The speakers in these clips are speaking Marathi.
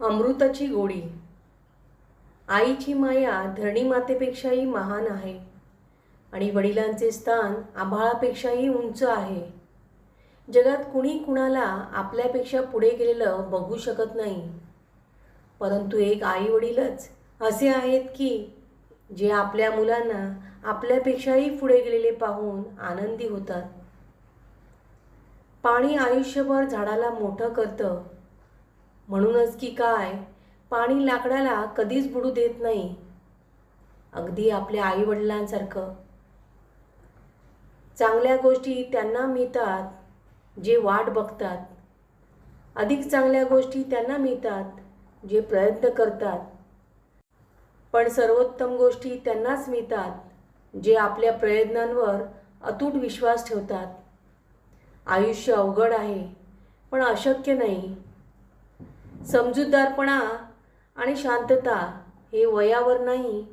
अमृताची गोडी. आईची माया धरणी मातेपेक्षाही महान आहे आणि वडिलांचे स्थान आभाळापेक्षाही उंच आहे. जगात कुणी कुणाला आपल्यापेक्षा पुढे गेलेलं बघू शकत नाही. परंतु एक आई वडीलच असे आहेत की जे आपल्या मुलांना आपल्यापेक्षाही पुढे गेलेले पाहून आनंदी होतात. पाणी आयुष्यभर झाडाला मोठं करतं. म्हणूनच की काय? पाणी लाकडाला कधीच बुडू देत नाही. अगदी आपल्या आईवडिलांसारखं. चांगल्या गोष्टी त्यांना मिळतात जे वाट बघतात. अधिक चांगल्या गोष्टी त्यांना मिळतात जे प्रयत्न करतात. पण सर्वोत्तम गोष्टी त्यांनाच मिळतात जे आपल्या प्रयत्नांवर अतूट विश्वास ठेवतात. आयुष्य अवघड आहे पण अशक्य नाही. समजूतदारपणा आणि शांतता हे वयावर नाही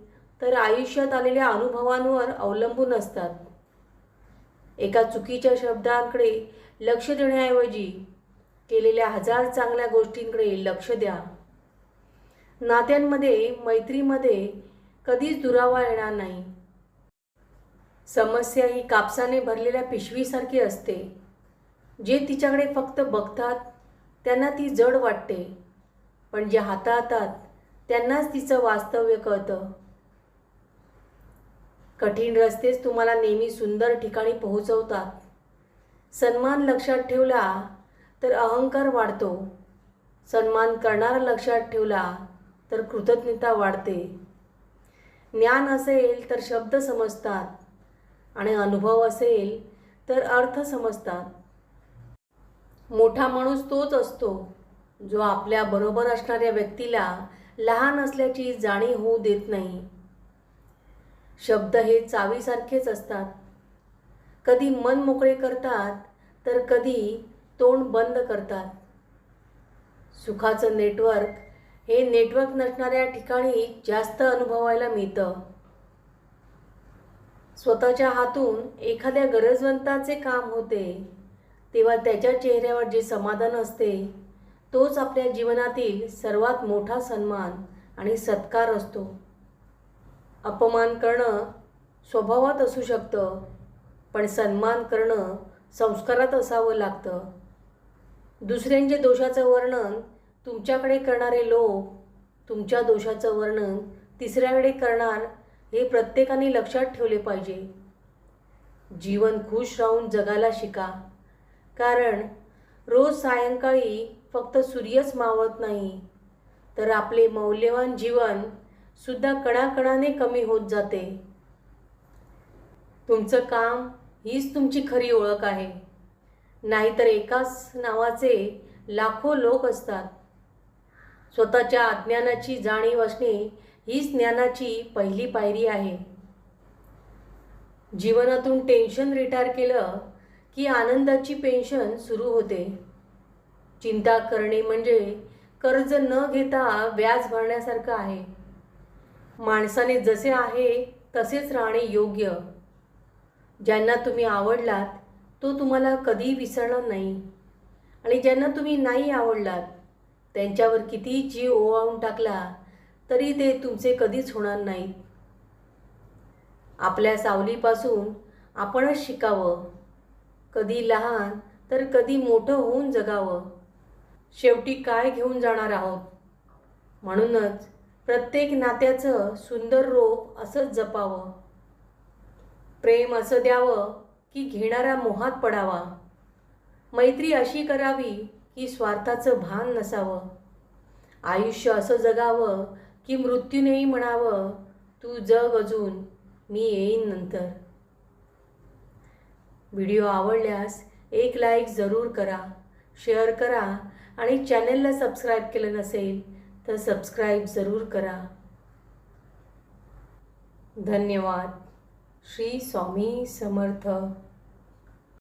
तर आयुष्यात आलेल्या अनुभवांवर अवलंबून असतात. एका चुकीच्या शब्दांकडे लक्ष देण्याऐवजी केलेल्या हजार चांगल्या गोष्टींकडे लक्ष द्या. नात्यांमध्ये मैत्रीमध्ये कधीच दुरावा येणार नाही. समस्या ही कापसाने भरलेल्या पिशवीसारखी असते जे तिच्याकडे फक्त बघतात त्यांना ती जड वाटते. पण जे हाताळतात त्यांनाच तिचं वास्तव्य कळतं. कठीण रस्तेच तुम्हाला नेहमी सुंदर ठिकाणी पोहोचवतात. सन्मान लक्षात ठेवला तर अहंकार वाढतो. सन्मान करणारा लक्षात ठेवला तर कृतज्ञता वाढते. ज्ञान असेल तर शब्द समजतात आणि अनुभव असेल तर अर्थ समजतात. मोठा माणूस तोच असतो जो आपल्या बरोबर असणाऱ्या व्यक्तीला लहान असल्याची जाणीव होऊ देत नाही. शब्द हे चावीसारखेच असतात. कधी मन मोकळे करतात तर कधी तोंड बंद करतात. सुखाचं नेटवर्क हे नेटवर्क नसणाऱ्या ठिकाणी जास्त अनुभवायला मिळतं. स्वतःच्या हातून एखाद्या गरजवंताचे काम होते. तेव्हा त्याच्या चेहऱ्यावर जे समाधान असते तोच आपल्या जीवनातील सर्वात मोठा सन्मान आणि सत्कार असतो. अपमान करणं स्वभावात असू शकतं पण सन्मान करणं संस्कारात असावं लागतं. दुसऱ्यांच्या दोषाचं वर्णन तुमच्याकडे करणारे लोक तुमच्या दोषाचं वर्णन तिसऱ्याकडे करणार हे प्रत्येकाने लक्षात ठेवले पाहिजे. जीवन खुश राहून जगायला शिका. कारण रोज सायंकाळी फक्त सूर्यच मावत नाही. तर आपले मौल्यवान जीवन सुद्धा कणाकणाने कमी होत जाते. तुमचं काम हीच तुमची खरी ओळख आहे. नाहीतर एकाच नावाचे लाखो लोक असतात. स्वतःच्या अज्ञानाची जाणीव असणे हीच ज्ञानाची पहिली पायरी आहे. जीवनातून टेन्शन रिटायर केलं की आनंदाची पेन्शन सुरू होते. चिंता करणे म्हणजे कर्ज न घेता व्याज भरण्यासारखं आहे. माणसाने जसे आहे तसेच राहणे योग्य. ज्यांना तुम्ही आवडलात तो तुम्हाला कधीही विसरणार नाही. आणि ज्यांना तुम्ही नाही आवडलात त्यांच्यावर कितीही जीव ओवाळून टाकला तरी ते तुमचे कधीच होणार नाहीत. आपल्या सावलीपासून आपणच शिकावं. कधी लहान तर कधी मोठं होऊन जगावं. शेवटी काय घेऊन जाणार आहोत? म्हणूनच प्रत्येक नात्याचं सुंदर रोप असंच जपावं. प्रेम असं द्यावं की घेणारा मोहात पडावा. मैत्री अशी करावी की स्वार्थाचं भान नसावं. आयुष्य असं जगावं की मृत्यूनेही म्हणावं तू जग अजून मी येईन नंतर. व्हिडिओ आवडल्यास एक लाईक जरूर करा शेअर करा आणि चॅनलला सबस्क्राईब केलं नसेल तर सबस्क्राईब जरूर करा. धन्यवाद. श्री स्वामी समर्थ.